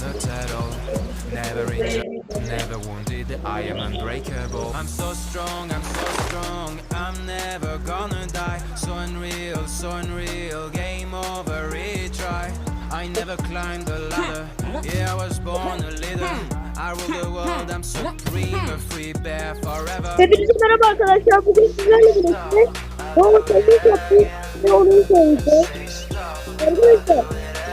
gonna settle. Never injured, never wounded. I am unbreakable. I'm so strong, I'm so strong. I'm never gonna die. So unreal, so unreal. Game over, retry. I never climbed the ladder. Yeah, I was born a leader. I rule the world, I'm supreme, a free bear forever. Hepinize merhaba arkadaşlar. Bugün sizlerle birlikte Doğru yaptık ve onu. Arkadaşlar,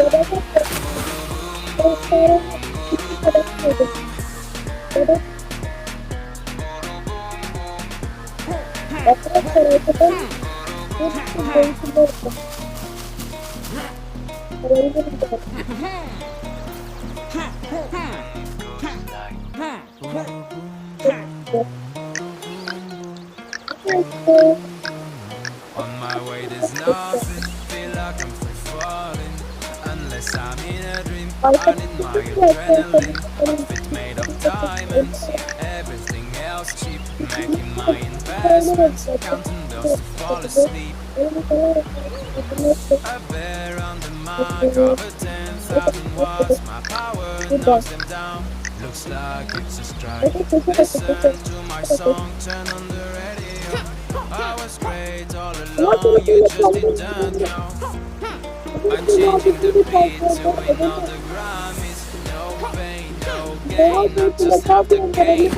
On my way, there's nothing. Burning my adrenaline. Outfit made of diamonds. Everything else cheap. Making my investments. Counting bills to fall asleep. A bear under my cover, 10,000 watts. My power knocks them down. Looks like it's a strike. Listen to my song, turn on the radio. I was great all along, you just didn't know. I'm changing the beat to all the Grammys. No pain, no gain. I'm just have the game.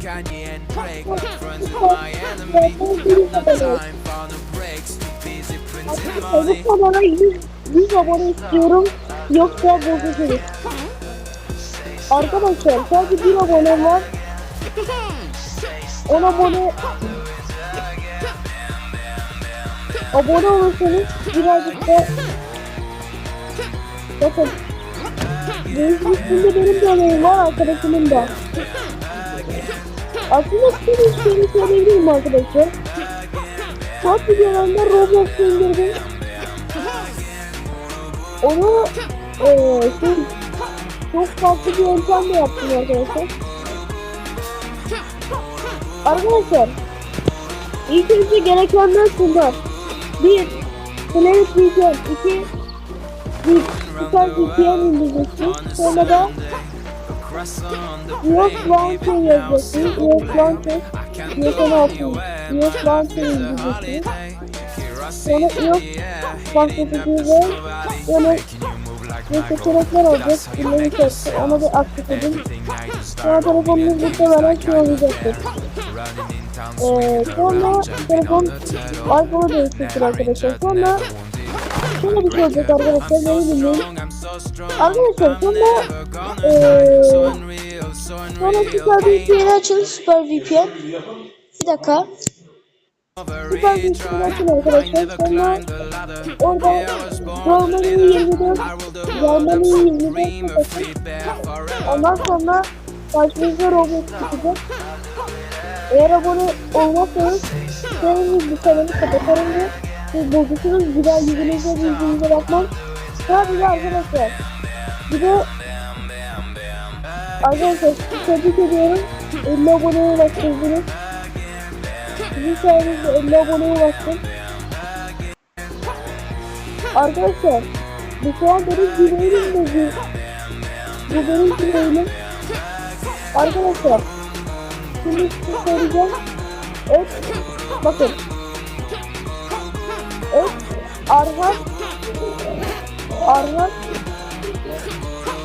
Kanye and Drake, friends with my enemy. Got no time for no breaks. Busy printing money. Çocuk bana 100, 100 abone istiyorum. Yoksa bozuşuruz. Arkadaşlar sadece bir abonem var. 10 abone abone olursanız birazcık da bakın üstünde benim de emeğim var arkadaşımın da. Aslında bir şey söyleyebilirim arkadaşlar. Short videolarında Roblox indirdim. Onu eee şey, çok farklı bir yöntemle yaptım arkadaşlar. Arkadaşlar ilk önce gerekenler şunlar. 1. Planet VPN 2. Bir süper VPN indireceksin. Sonra da Yok Launcher yazacaksın. Yok Launcher. Yok anywhere. Yok Launcher indireceksin. Sonra yok bir the ve böyle ve seçenekler olacak. Bunları. Onu yourself. da aktif edin. Sonra telefonunuz muhtemelen şey olacaktır. Ee, sonra telefon iPhone'u değiştirsin Never arkadaşlar. Sonra şöyle bir şey olacak arkadaşlar. So strong. Arkadaşlar sonra so sonra. Süper VPN'i açın. Süper VPN. Bir dakika. Süper VPN'i açın arkadaşlar. Sonra orada Germany 24 Germany 24 seçin. Ondan sonra karşınıza Roblox çıkacak. Eğer abone olmazsanız senin bu kanalı kapatarım ve siz bozuşuruz. Bir daha yüzünüze yüzünüze bakmam. Sadece arkadaşlar. Bir de arkadaşlar tebrik ediyorum. 50 aboneye ulaştırdınız. Sizin sayenizde 50 aboneye ulaştım. Arkadaşlar bu şu benim dileğim de bu. Bu benim dileğim. Arkadaşlar şimdi size söyleyeceğim. Evet bakın. Evet Arhan Arhan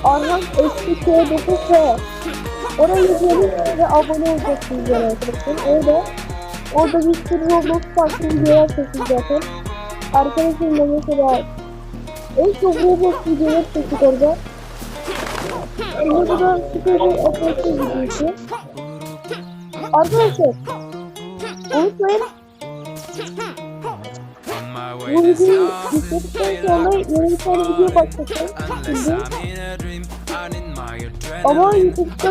Arhan eski K9F Oraya gelin ve abone olacaksınız arkadaşlar. Orada Orada bir sürü Roblox farklı videolar çektik zaten. Arkadaşımla mesela en çok Roblox videolar çektik orada. Şimdi bu da süper bir operasyon videosu. Arkadaşlar unutmayın bu videoyu bitirdikten sonra yeni bir tane video başlatacağım. Şimdi. Ama. YouTube'da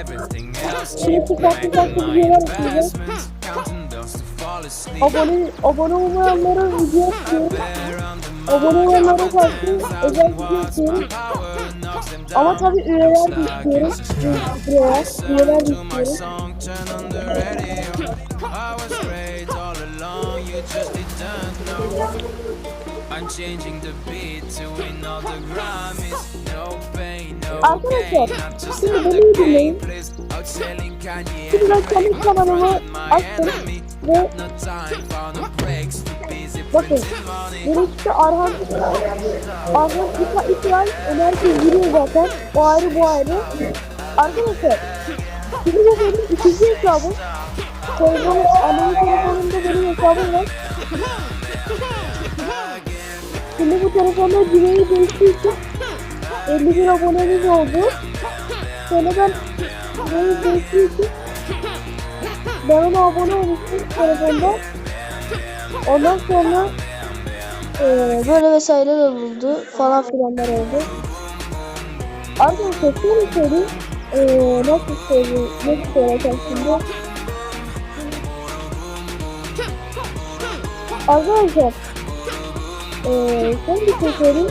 everything else Şimdi farklı farklı videolar asleep. Abone, abone olmayanlara video atıyorum. Abone olanlara karşı özel video atıyorum. Ama tabii üyeler. Buraya üyeler no gain. Arkadaşlar şimdi beni dinleyin. Şimdi ben kendi kanalımı açtım ve bakın. Birisi Arhan Arhan İsa İsrail herkes biliyor zaten. O ayrı bu ayrı. Arkadaşlar şimdi bu benim ikinci hesabım. Telefonum, annemin telefonunda benim hesabım var. Şimdi bu telefonda Gmail değiştiği için 51 abonemiz oldu. Sonra ben Gmail değiştiği için ben ona abone olmuştum telefonda. Ondan sonra eee, böyle vesaireler oldu falan filanlar oldu. Arkadaşlar şöyle söyleyeyim. Eee nasıl söyleyeyim? Nasıl söyleyeceğim şimdi? Arkadaşlar eee son bir şey söyleyeyim.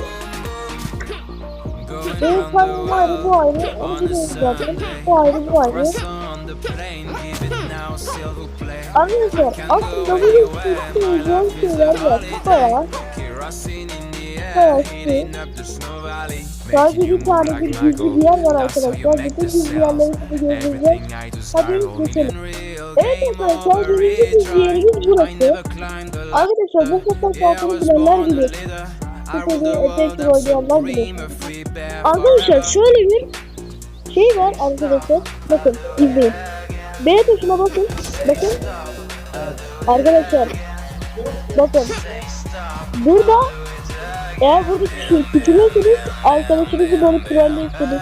Benim kanalım ayrı bu ayrı. Onu biliyoruz zaten. Bu ayrı bu ayrı. Arkadaşlar aslında bu söyleyeceğim şeyler var. Bayağı bayağı şey. Sadece bir tane bir gizli bir yer var arkadaşlar. Bütün gizli yerleri size start Hadi geçelim. Evet arkadaşlar birinci gizli yerimiz burası. Arkadaşlar bu fotoğraf altını bilenler bilir. Bu world efektif oynayanlar bilir. Arkadaşlar şöyle bir şey var arkadaşlar. Bakın izleyin. B tuşuna basın. Bakın. Arkadaşlar. Bakın. Burada eğer burada küçü- küçülüyorsanız arkadaşınızı böyle trolleyirsiniz.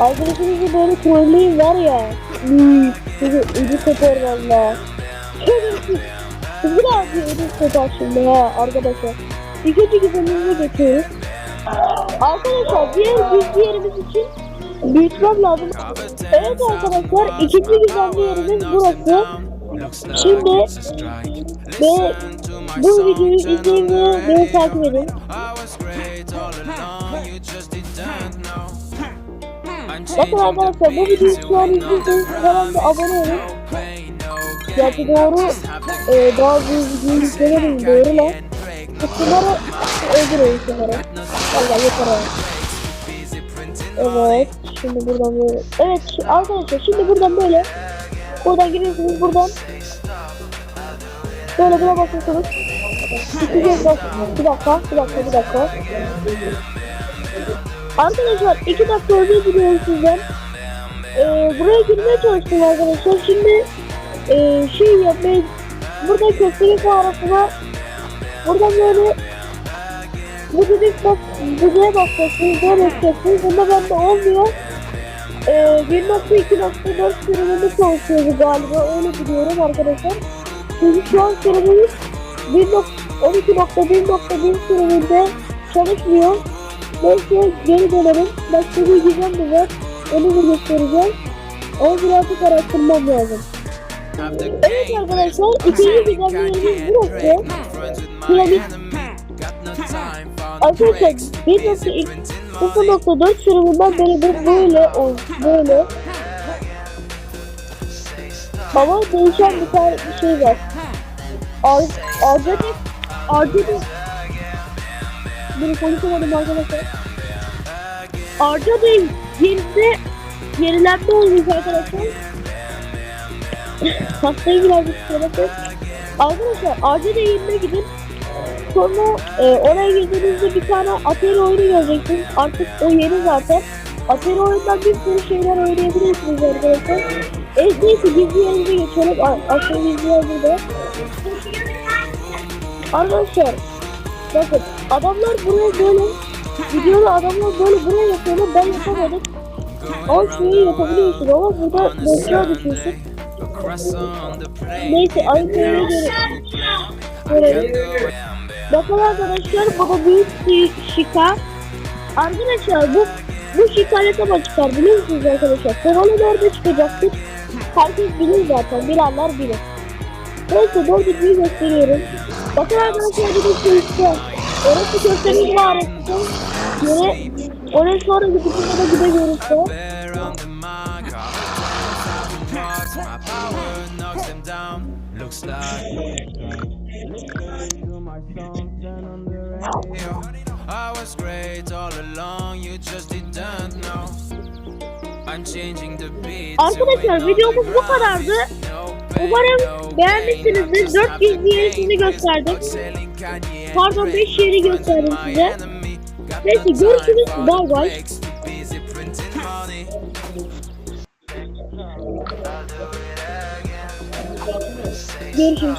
Arkadaşınızı böyle trolleyin var ya. Hmm, sizi ucu kopar valla. Sizi de abi ucu kopar şimdi ha arkadaşlar. İkinci güzelliğine geçiyoruz. Arkadaşlar diğer gizli yerimiz için büyütmem lazım. Evet arkadaşlar ikinci gizemli yerimiz burası. Şimdi ve bu videoyu izleyin ve beni takip edin. Bakın arkadaşlar bu videoyu şu an izliyorsanız kanalımda abone olun. Gerçi doğru e, bazı videoyu izlemeyin doğru lan. Şunları öldürüyor şunları. Valla yeter Evet. Şimdi buradan böyle. Evet arkadaşlar şimdi buradan böyle. Buradan giriyorsunuz buradan. Böyle buna basıyorsunuz. Bir dakika, bir dakika, bir dakika. Arkadaşlar iki dakika özür diliyorum sizden. Ee, buraya girmeye çalıştım arkadaşlar. Şimdi ee, şey yapmayı burada köstebek mağarasına buradan böyle bu dedik bak buraya bakacaksınız böyle yapacaksınız bunda bende olmuyor. Ee, 1.2.4 sürümünde çalışıyordu galiba öyle biliyorum arkadaşlar. Çünkü şu an sürümümüz 12.1.1 sürümünde çalışmıyor. Neyse geri dönelim. Başka bir de var. Onu da göstereceğim. Ama birazcık araştırmam lazım. Evet arkadaşlar ikinci gizemli yerimiz burası. Piramit Arkadaşlar 1.2 sürümünden beri bu böyle oldu. Böyle. Ama değişen bir tane bir şey var. Ar Arcadik Arcadik Bunu konuşamadım arkadaşlar. Arcadik yerinde yenilenme olmuş arkadaşlar. Hastayı birazcık söylesin. Arkadaşlar Arcadik yerine gidin. Sonra e, oraya girdiğinizde bir tane Atari oyunu göreceksiniz. Artık o yeni zaten. Atari oyundan bir sürü şeyler oynayabilirsiniz arkadaşlar. Evet neyse gizli yerimize geçelim. Aslında gizli yer burada. Arkadaşlar bakın adamlar buraya böyle videoda adamlar böyle buraya yapıyorlar ben yapamadım. Ama şeyi yapabiliyorsun ama burada boşluğa düşüyorsun. Neyse aynı yere göre görelim. Bakın arkadaşlar bu da büyük şika. Arkadaşlar bu bu şika ne çıkar biliyor musunuz arkadaşlar? Kanalı nerede çıkacaktır? Herkes bilir zaten. Bilenler bilir. Neyse düzgün gösteriyorum. Bakın arkadaşlar de şey işte. Orası köftemiz var. Yere oraya sonra gidip da gidebiliriz. Bear under was great all along, you just didn't know. I'm changing the beat. Arkadaşlar videomuz bu kadardı. Umarım beğenmişsinizdir. gain. Just 4 happy gizli gösterdim. Pardon, Drake. beş yeri Friends gösterdim size. Neyse, görüşürüz. Bay bay. Görüşürüz.